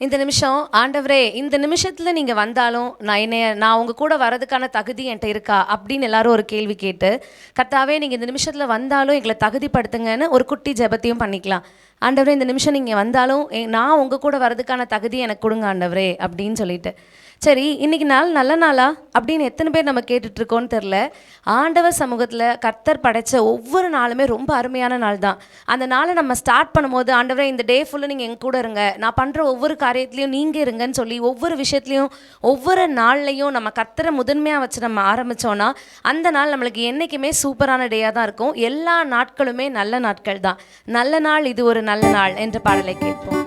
இந்த நிமிஷம் ஆண்டவரே இந்த நிமிஷத்தில் நீங்கள் வந்தாலும் நான் என்னைய நான் உங்கள் கூட வரதுக்கான தகுதி என்கிட்ட இருக்கா? அப்படின்னு எல்லாரும் ஒரு கேள்வி கேட்டு கத்தாவே நீங்கள் இந்த நிமிஷத்தில் வந்தாலும் எங்களை தகுதிப்படுத்துங்கன்னு ஒரு குட்டி ஜெபத்தையும் பண்ணிக்கலாம். ஆண்டவரே இந்த நிமிஷம் நீங்கள் வந்தாலும் நான் உங்கள் கூட வரதுக்கான தகுதி எனக்கு கொடுங்க ஆண்டவரே அப்படின்னு சொல்லிட்டு. சரி இன்னைக்கு நாள் நல்ல நாளா? அப்படின்னு எத்தனை பேர் நம்ம கேட்டுட்ருக்கோன்னு தெரில ஆண்டவர் சமூகத்தில் கர்த்தர் படைச்ச ஒவ்வொரு நாளுமே ரொம்ப அருமையான நாள் தான். அந்த நாளை நம்ம ஸ்டார்ட் பண்ணும்போது ஆண்டவரே இந்த டே ஃபுல்லாக நீங்கள் எங்க கூட இருங்க. நான் பண்ணுற ஒவ்வொரு காரியத்துலையும் நீங்கள் இருங்கன்னு சொல்லி ஒவ்வொரு விஷயத்துலையும் ஒவ்வொரு நாள்லையும் நம்ம கர்த்தரை முதன்மையாக வச்சு நம்ம ஆரம்பித்தோன்னா அந்த நாள் நம்மளுக்கு என்றைக்குமே சூப்பரான டேயாக தான் இருக்கும். எல்லா நாட்களுமே நல்ல நாட்கள் தான். நல்ல நாள் இது ஒரு நல்ல நாள் என்ற பாடலை கேட்போம்.